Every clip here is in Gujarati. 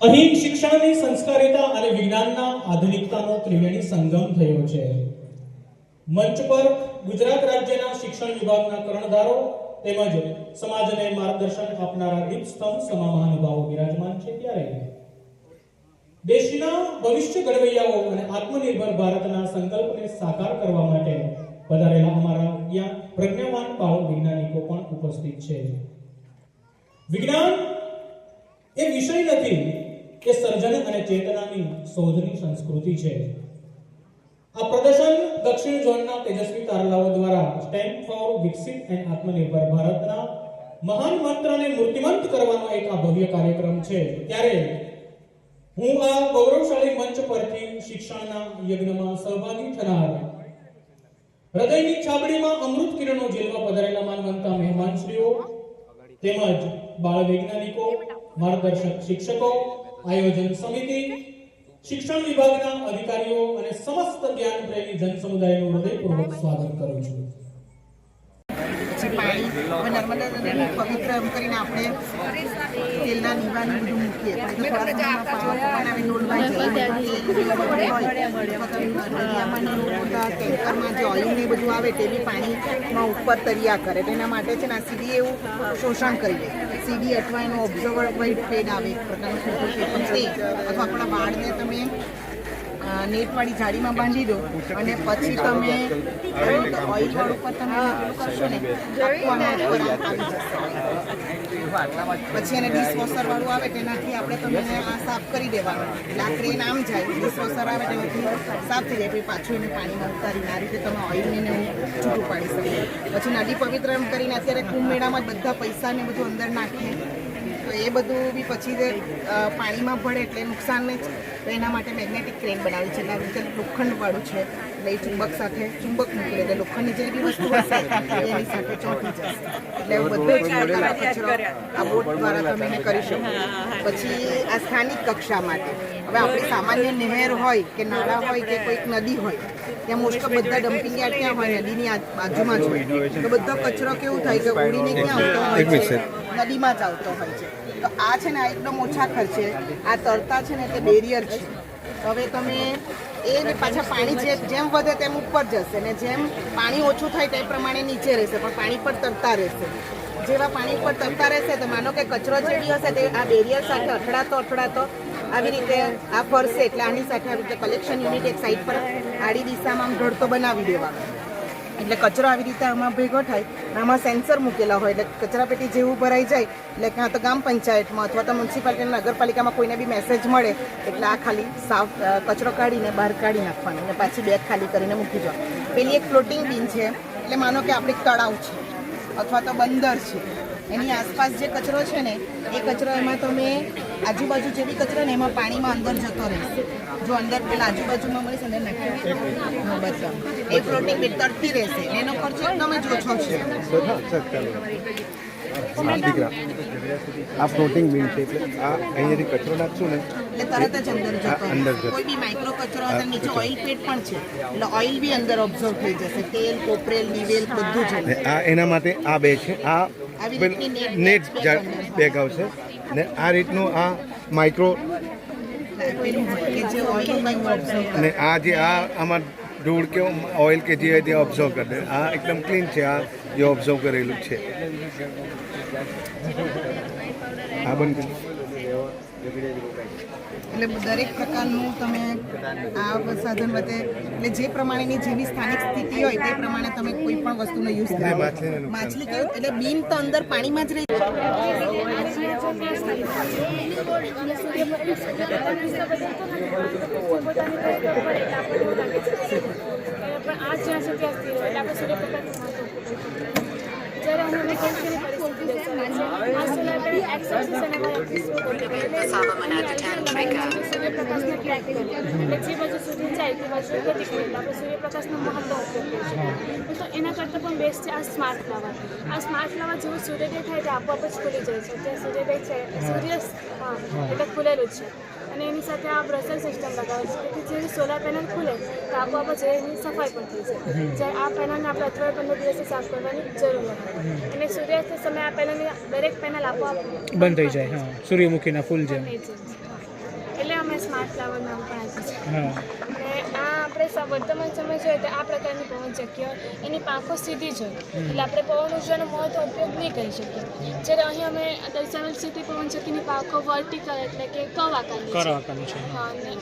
અહીં શિક્ષણની સંસ્કારિતા અને વિજ્ઞાનના આધુનિકતાનો ત્રિવેણી સંગમ થયો છે. મંચ પર ગુજરાત રાજ્યના શિક્ષણ વિભાગના કર્ણધારો તેમજ સમાજને માર્ગદર્શન આપનારા દીપસ્તંભ સમા મહાનુભાવો બિરાજમાન છે ત્યારે. દેશના ભવિષ્ય ઘડવૈયાઓ અને આત્મનિર્ભર ભારતના સંકલ્પને સાકાર કરવા માટે વધારેલા અમારા પ્રજ્ઞાવાન બાળ વૈજ્ઞાનિકો પણ ઉપસ્થિત છે. વિજ્ઞાન એ વિષય નથી કે સર્જન અને ચેતનાની શોધની સંસ્કૃતિ છે. આ પ્રદર્શન દક્ષિણ ઝોનના તેજસ્વી તારલાઓ દ્વારા સ્ટેન્ડ ફોર વિકસિત એન્ડ આત્મનિર્ભર ભારતના મહાન મંત્રને મૂર્તિમંત કરવાનો એક આ ભવ્ય કાર્યક્રમ છે. ત્યારે હું આ ગૌરવશાળી મંચ પરથી શિક્ષણના યજ્ઞમાં સહભાગી થનાર હૃદયની છાબડીમાં અમૃત કિરણો ઝીલવા પધારેલા માનવંતા મહેમાનશ્રીઓ તેમજ બાળ વૈજ્ઞાનિકો માર્ગદર્શક શિક્ષકો, આયોજન સમિતિ, શિક્ષણ વિભાગના અધિકારીઓ અને સમસ્ત જ્ઞાન પ્રેમી જન સમુદાયનું હૃદયપૂર્વક સ્વાગત કરું છું. પછી પાણી નર્મદા પવિત્ર એમ કરીને આપણે તેલના દીવાની બધું મૂકીએ પછી તો થોડા સમયમાં ડોલવાઈ જાય ટેન્કરમાં જે ઓઇલ ને બધું આવે તે બી પાણીમાં ઉપર તર્યા કરે તો એના માટે છે ને આ સીડી એવું શોષણ કરી લે સીડી અથવા એનો ઓબ્ઝર્વર વાઇટ ફેડ આવે એક પ્રકારનું ફોટો છે અથવા આપણા વાળને તમે નેટવાળી જાળીમાં બાંધી દો અને પછી તમે ઓઇલ ઉપર પર તમે કરશો ને પછી એને ડિશવોશર વાળું આવે તેનાથી આપણે તમે આ સાફ કરી દેવાનું. એટલે આ ક્રેન આમ જાય ડિશવોશર આવે તેનાથી સાફ થઈ જાય પછી પાછું એને પાણીમાં ઉતારીને આ રીતે તમે ઓઇલને એને છૂટું પાડી શકો. પછી નદી પવિત્ર એમ કરીને અત્યારે કુંભ મેળામાં બધા પૈસા ને બધું અંદર નાખીએ તો એ બધું બી પછી જે પાણીમાં ભળે એટલે નુકસાન નહીં જ તો એના માટે મેગ્નેટિક ક્રેન બનાવી છે. એટલે આવી લોખંડવાળું છે. એટલે એ ચુંબક સાથે ચુંબક મૂકી એટલે લોખંડની જે બી વસ્તુ હશે એની સાથે ચોંટી જશે. એટલે એવું બધું જ આ બોટ દ્વારા તમે એને કરી શકો. પછી આ સ્થાનિક કક્ષા માટે. હવે આપણી સામાન્ય નહેર હોય કે નાળા હોય કે કોઈક નદી હોય ત્યાં મોસ્ટ ઓફ બધા ડમ્પિંગ યાર્ડ ક્યાં હોય નદીની આ- બાજુમાં જ હોય. તો બધો કચરો કેવું થાય કે ઉડીને ક્યાં આવતો હોય છે? નદીમાં જ આવતો હોય છે. તો આ છે ને આ એકદમ ઓછા ખર્ચે. આ તરતા છે ને તે બેરિયર છે. હવે તમે એ પાછા પાણી જે જેમ વધે તેમ ઉપર જશે ને જેમ પાણી ઓછું થાય તે પ્રમાણે નીચે રહેશે, પણ પાણી પર તરતા રહેશે. જેવા પાણી પર તરતા રહેશે, તો માનો કે કચરો ચડી હશે તે આ બેરિયર સાથે અથડાતો અથડાતો આવી રીતે આ ફરશે. એટલે આની સાથે આવી રીતે કલેક્શન યુનિટ એક સાઈડ પર આડી દિશામાં આમ ઢળતો બનાવી દેવાનો. એટલે કચરો આવી રીતે આમાં ભેગો થાય આમાં સેન્સર મૂકેલા હોય, એટલે કચરાપેટી જેવું ભરાઈ જાય, એટલે કાં તો ગ્રામ પંચાયતમાં અથવા તો મ્યુનિસિપાલિટી નગરપાલિકામાં કોઈને બી મેસેજ મળે, એટલે આ ખાલી સાફ કચરો કાઢીને બહાર કાઢી નાખવાનો, અને પાછી બેગ ખાલી કરીને મૂકી જવા પેલી એક ફ્લોટિંગ બીન છે, એટલે માનો કે આપણે તળાવ છે, અથવા તો બંદર છે. એની આસપાસ જે કચરો છે ને, એ કચરો એમાં તમે આજુબાજુ જે બી કચરો ને એમાં પાણીમાં અંદર જતો રહેશે જો અંદર પેલા આજુબાજુમાં મળીશ અંદર નાખી એ પ્રોટીન બી તરતી રહેશે. એનો ખર્ચો તમે જ ઓછો છે. આ ફ્લોટિંગ બીન છે એટલે આ અહીંયાથી કચરો નાખશું ને. એટલે તરત જ અંદર જતો અંદર કોઈ બી માઇક્રો કચરો અંદર નીચે ઓઇલ પેટ પણ છે. એટલે ઓઇલ બી અંદર ઓબ્ઝર્વ થઈ જશે. તેલ કોપરેલ નિવેલ બધું જ આ એના માટે આ બે છે. આ નેટ. બેગ આવશે. ને આ રીતનું આ માઇક્રો ને આ જે આ આમાં ધૂળ કે ઓઇલ કે જે તે ઓબ્ઝર્વ કરે, આ એકદમ ક્લીન છે, આ જે ઓબ્ઝર્વ કરેલું છે આ બંધ. એટલે દરેક પ્રકારનું તમે આ સાધન વચ્ચે એટલે જે પ્રમાણેની જેવી સ્થાનિક સ્થિતિ હોય તે પ્રમાણે તમે કોઈ પણ વસ્તુનો યુઝ કરો. માછલી કયું એટલે બીન તો અંદર પાણીમાં જ રહી. પણ આ જ્યાં સુધી આપણે સૂર્યપ્રકાશનું અમે કેન્સરની પરિસ્થિતિ દર્શાવે છે આ સોલાર પેનલ અને સૂર્યપ્રકાશને મહત્વ ઉપયોગ તો એના કરતાં પણ બેસ્ટ છે આ સ્માર્ટ ફ્લાવર આ સ્માર્ટ ફ્લાવર જેવું સૂર્યોદય થાય તે આપોઆપ જ ખુલી જાય છે. ત્યાં સૂર્યોદય છે સૂર્ય હા એટલે ખુલેલું છે. અને એની સાથે આ બ્રસર સિસ્ટમ લગાવે છે. તેથી જે સોલાર પેનલ ખુલે તો આપોઆપ જ એની સફાઈ પણ થઈ જાય જ્યારે આ પેનલને આપણે અઠવાડિયે પંદર દિવસે સાફ કરવાની જરૂર નથી. અને સૂર્યાસ્ત સમયે આ પેનલની દરેક પેનલ આપોઆપ બંધ થઈ જાય હા. સૂર્યમુખીના ફૂલ જેમ. એટલે અમે સ્માર્ટ ફ્લાવર નામ પણ આપ્યું છે. આપણે વર્તમાન સમય જોઈએ તો આ પ્રકારની પવન ચક્કીઓ એની પાંખો સીધી જ હોય. એટલે આપણે પવન ઉર્જાનો મહત્વ ઉપયોગ નહીં કરી શકીએ. જ્યારે અહીં અમે દર્શાવેલ સીધી પવન ચક્કીની પાંખો વર્ટિકલ એટલે કે કવ આકારની છે. હા અને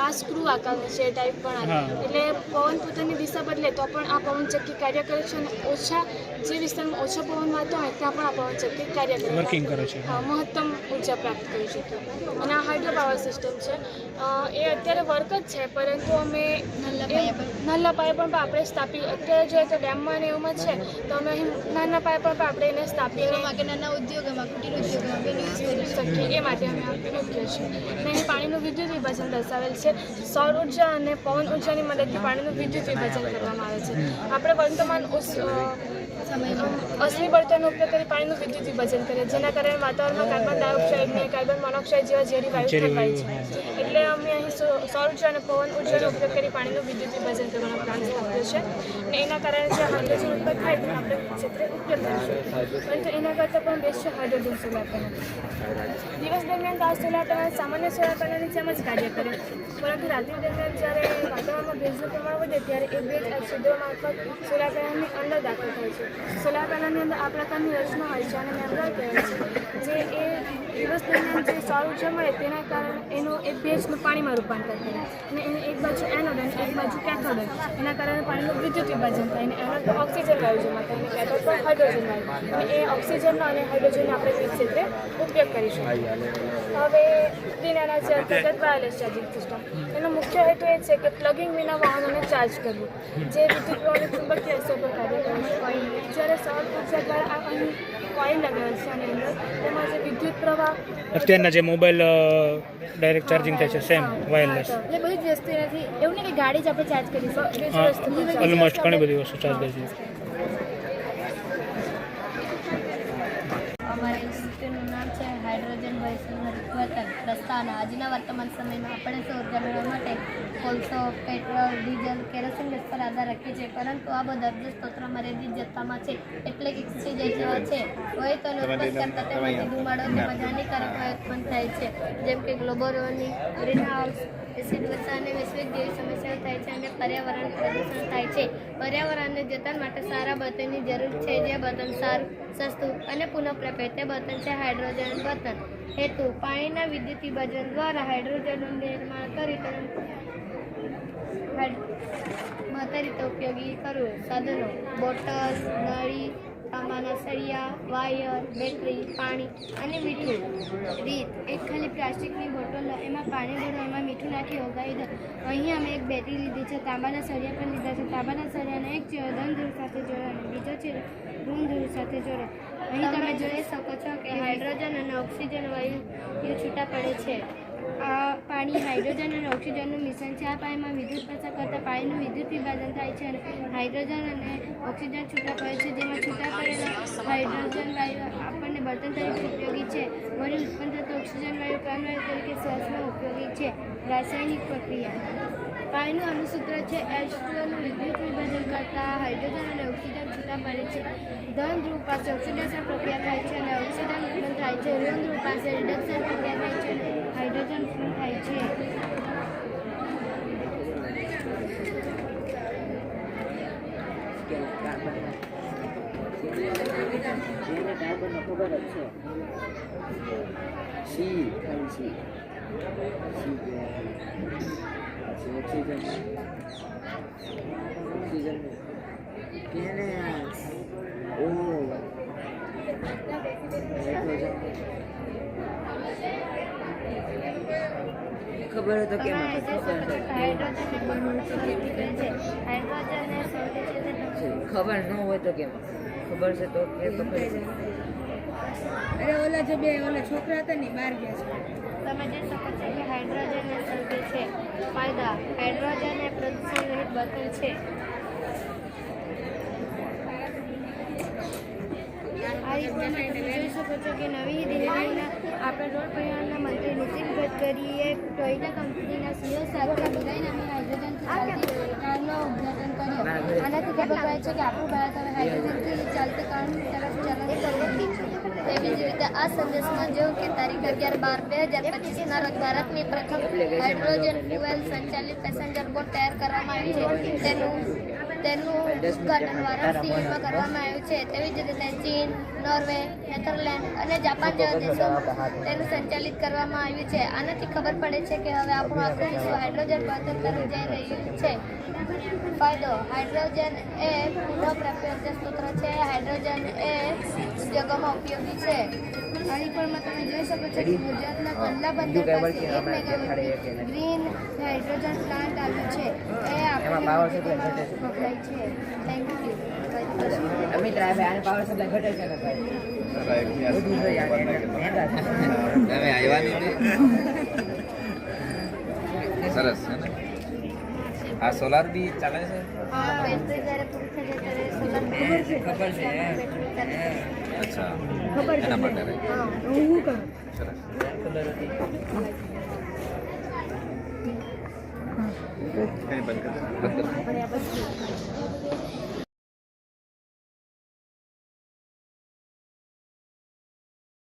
આ સ્ક્રૂ આકારનું છે ટાઈપ પણ એટલે પવન પોતાની દિશા બદલે તો પણ આ પવન ચક્કી કાર્ય કરે છે અને ઓછા જે વિસ્તારમાં ઓછો પવન વાતો હોય ત્યાં પણ આ પવન ચક્કી કાર્ય કરે વર્કિંગ કરે છે. હા, મહત્તમ ઊર્જા પ્રાપ્ત કરી શકીએ. અને આ હાઇડ્રો પાવર સિસ્ટમ છે એ અત્યારે વર્ક જ છે પરંતુ અમે નાના પાયે પણ આપણે સ્થાપી અત્યારે જોઈએ તો ડેમમાં ને એવુંમાં છે તો અમે અહીં નાના પાયે પણ આપણે એને સ્થાપીને માટે નાના ઉદ્યોગોમાં કુટીર ઉદ્યોગોમાં બેન યુઝ કરી શકીએ. એ માટે અમે આ મૂક્યો છે. અને અહીં પાણીનું વિદ્યુત વિભાજન દર્શાવેલ છે. સૌર ઊર્જા અને પવન ઉર્જાની મદદથી પાણીનું વિદ્યુત વિભાજન કરવામાં આવે છે. આપણે વર્તમાન ઉસ- અ, બળતણનો ઉપયોગ કરી પાણીનું વિદ્યુત વિભાજન કરે જેના કારણે વાતાવરણમાં કાર્બન ડાયોક્સાઇડ ને કાર્બન મોનોક્સાઇડ જેવા ઝેરી વાયુ થાય છે. એટલે અમે અહીં સૌર ઊર્જા અને પવન ઉર્જાનો ઉપયોગ કરી પાણીનું વિદ્યુત વિભાજન કરવાનો પ્લાન સ્થાપ્યો છે. એના કારણે જે હાઇડ્રોજન ઉત્પન્ન થાય તેને આપણે ક્ષેત્રે ઉપયોગ કરીશું. પરંતુ એના કરતાં પણ બેસ્ટ છે હાઇડ્રોજન સોલાર પેનલ દિવસ દરમિયાન તો આ સોલાર પેનલ સામાન્ય સોલાર પેનલની જેમ જ કાર્ય કરે. પરંતુ રાત્રિ દરમિયાન જ્યારે વાતાવરણમાં ભેજનું પ્રમાણ વધે ત્યારે એ ભેજ છિદ્રો મારફત સોલાર પેનલની અંદર દાખલ થાય છે. સોલાર પેનલની અંદર આ પ્રકારની રચના હોય છે અને મેમ્બર કહેવાય છે, જે એ દિવસ દરમિયાન જે સૌર મળે તેના કારણે એનું એ ભેજનું પાણીમાં રૂપાંતર થાય. અને એને એક બાજુ એનોડ અને એક બાજુ કેથોડ એના કારણે પાણીનું વિદ્યુત વિભાજન થાય અને એનો ઓક્સિજન વાયુ જમા થાય અને કેથોડ પર હાઇડ્રોજન વાયુ. અને એ ઓક્સિજનનો અને હાઇડ્રોજનનો આપણે વિવિધ ક્ષેત્રે ઉપયોગ કરીશું હવે દિનાના છે અંતર્ગત વાયરલેસ ચાર્જિંગ સિસ્ટમ, એનો મુખ્ય હેતુ એ છે કે પ્લગિંગ વિના વાહનોને ચાર્જ કરવું. જે વિદ્યુત પ્રવાહ ચુંબકીય અસર પર કાર્ય કરે છે. જ્યારે સૌર ઊર્જા દ્વારા આ અહીં કોઇલ લગાવેલ છે અને અંદર તેમાં જે અત્યારના જે મોબાઈલ ડાયરેક્ટ ચાર્જિંગ થાય છે સેમ વાયરલેસ એટલે બધી જ વસ્તુ નથી. એવું નહીં કે ગાડી જ આપણે ચાર્જ કરી હા ઓલમોસ્ટ ઘણી બધી વસ્તુ ચાર્જ કરી છે અમારા ઇન્સ્ટિટ્યૂટનું નામ છે હાઇડ્રોજન વૈશ્વિક પ્રસ્થાન આજના વર્તમાન સમયમાં આપણે સૌર ઊર્જા મેળવવા માટે કોલસો પેટ્રોલ ડીઝલ કેરોસીન ગેસ પર આધાર રાખીએ છીએ. પરંતુ આ બધા અરજી સ્ત્રોતો મર્યાદિત જથ્થામાં છે. એટલે કે ઓક્સિજન જેવા છે હોય તો ઉત્પન્ન કરતા તેમાંથી ધુમાડો તેમજ હાનિકારક વાયુ ઉત્પન્ન થાય છે. જેમ કે global warming greenhouse acid વર્ષા અને વૈશ્વિક જેવી સમસ્યાઓ થાય છે અને પર્યાવરણ પ્રદૂષણ થાય છે. પર્યાવરણને જતન માટે સારા બર્તનની જરૂર છે, જે બર્તન સારું, સસ્તું અને પુનઃપ્રાપ્ય તે બર્તન છે હાઇડ્રોજન બર્તન હેતુ, પાણીના વિદ્યુત વિભાજન દ્વારા હાઇડ્રોજનનું નિર્માણ કરી તેનું બહતર રીતે ઉપયોગી કરવું. સાધનો, બોટલ, નળી તાંબાના સળિયા વાયર, બેટરી, પાણી અને મીઠું. રીત, એક ખાલી પ્લાસ્ટિકની બોટલ એમાં પાણી ભરો, એમાં મીઠું નાખી ઓગાળી દો. અહીં અમે એક બેટરી લીધી છે, તાંબાના સળિયા પણ લીધા છે. તાંબાના સળિયાને એક છેડો ધન સાથે જોડો અને બીજો ઋણ ધ્રુવ સાથે જોડો. અહીં તમે જોઈ શકો છો કે હાઇડ્રોજન અને ઓક્સિજન વાયુ છૂટા પડે છે. આ પાણી હાઇડ્રોજન અને ઓક્સિજનનું મિશ્રણ છે. આ પાણીમાં વિદ્યુત પસાર કરતાં પાણીનું વિદ્યુત વિભાજન થાય છે અને હાઇડ્રોજન અને ઓક્સિજન છૂટા પડે છે. જેમાં છૂટા પડેલા હાઇડ્રોજન વાયુ આપણને બળતણ તરીકે ઉપયોગી છે. વળી ઉત્પન્ન થતો ઓક્સિજન વાયુ પ્રાણવાયુ તરીકે શ્વાસમાં ઉપયોગી છે. રાસાયણિક પ્રક્રિયા. પાણીનું અણુસૂત્ર છે. એસ્ટ્રોનું વિદ્યુત વિભાજન કરતાં હાઇડ્રોજન અને ઓક્સિજન છૂટા પડે છે. ધન ધ્રુવ પાસે ઓક્સિડેશન પ્રક્રિયા થાય છે અને ઓક્સિજન ઉત્પન્ન થાય છે. ઋણ ધ્રુવ પાસે રિડક્શન પ્રક્રિયા થાય છે અને હાઇડ્રોજન ઉત્પન્ન થાય છે એને કાર્બનનો ખબર જ છે સી ખાલી સી સી પછી ઓક્સિજન ઓક્સિજન કેને ઓ નાઇટ્રોજન ખબર હોય તો કેમ તમારે જે ખબર સતત હાઇડ્રોજન અને પરમાણુ નીકળે છે હાઇડ્રોજન એ સૌથી છે તે છે ખબર ન હોય તો કેમ ખબર છે તો કે તો અરે ઓલા જે બે ઓલા છોકરા હતા ને બહાર ગયા છે. તમે જોઈ શકો છો કે હાઇડ્રોજન એ સૌથી છે. ફાયદા હાઇડ્રોજન એ પ્રદૂષણ રહિત બળતણ છે. આ જોઈ શકો છો કે નવી દિલ્હીના આપણા રોડ પરિવહનના મંત્રી નીતિન ગડકરીએ ટોયટા કંપનીના સીઓ સાથે મિલાઈને અમે હાઇડ્રોજનથી ચાલતી કારનું ઉદ્ઘાટન આનાથી ખબર પડે છે કે આપણું ભારત હવે હાઇડ્રોજનથી ચાલતી કામ તરફ ચલણ તેવી જ રીતે આ સંદેશમાં જો કે તારીખ અગિયાર બાર બે હજાર પચીસના રોજ ભારતની પ્રથમ હાઇડ્રોજન ફ્યુએલ સંચાલિત પેસેન્જર બોટ તૈયાર કરવામાં આવી છે. તેનું તેનું ઉદઘાટન વારાણસીમાં કરવામાં આવ્યું છે. તેવી જ રીતે ચીન નોર્વે નેધરલેન્ડ અને જાપાન જેવા દેશોમાં તેનું સંચાલિત કરવામાં આવ્યું છે. આનાથી ખબર પડે છે કે હવે આપણું આખું વિશ્વ હાઇડ્રોજન પદ્ધતિ તરફ જઈ રહ્યું છે. ફાયદો હાઇડ્રોજન એ પુનઃપ્રાપ્ય ઊર્જા સ્ત્રોત છે. હાઇડ્રોજન એ ઉદ્યોગોમાં ઉપયોગી છે. અણીપણમાં તમે જોઈ શકો છો કે ગુજરાતના કંડલા બંદર પાસે એક મેગાવોટ ગ્રીન હાઇડ્રોજન પ્લાન્ટ આવ્યું છે. એ એમાં આપણે વપરાય છે. થેન્ક યુ અમિત રાય આને પાવર સપ્લાય ઘટે છે ને ભાઈ? બધું થઈ જાય તમે આવ્યા નહીં સરસ છે ને? આ સોલાર બી ચાલે છે હા બેટરી જ્યારે પૂરી થઈ જાય ત્યારે છે? ખબર છે અચ્છા. ખબર એના માટે હા હું કરું સરસ. કઈ બંધ કરી